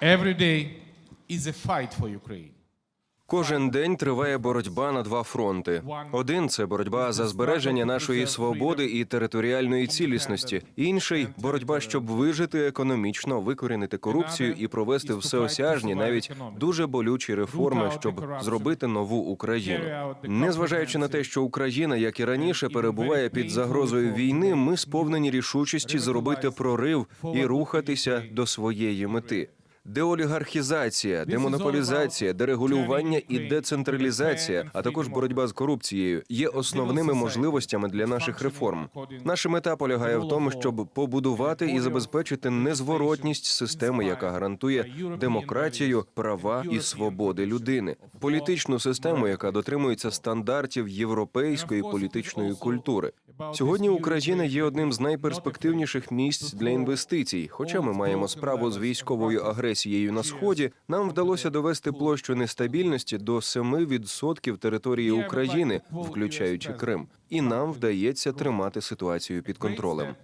Every day is a fight for Ukraine. Кожен день триває боротьба на два фронти. Один це боротьба за збереження нашої свободи і територіальної цілісності. Інший боротьба, щоб вижити економічно, викорінити корупцію і провести всеосяжні, навіть дуже болючі реформи, щоб зробити нову Україну. Незважаючи на те, що Україна, як і раніше, перебуває під загрозою війни, ми сповнені рішучості зробити прорив і рухатися до своєї мети. Деолігархізація, демонополізація, дерегулювання і децентралізація, а також боротьба з корупцією є основними можливостями для наших реформ. Наша мета полягає в тому, щоб побудувати і забезпечити незворотність системи, яка гарантує демократію, права і свободи людини, політичну систему, яка дотримується стандартів європейської політичної культури. Сьогодні Україна є одним з найперспективніших місць для інвестицій. Хоча ми маємо справу з військовою агресією на сході, нам вдалося довести площу нестабільності до 7% території України, включаючи Крим. І нам вдається тримати ситуацію під контролем.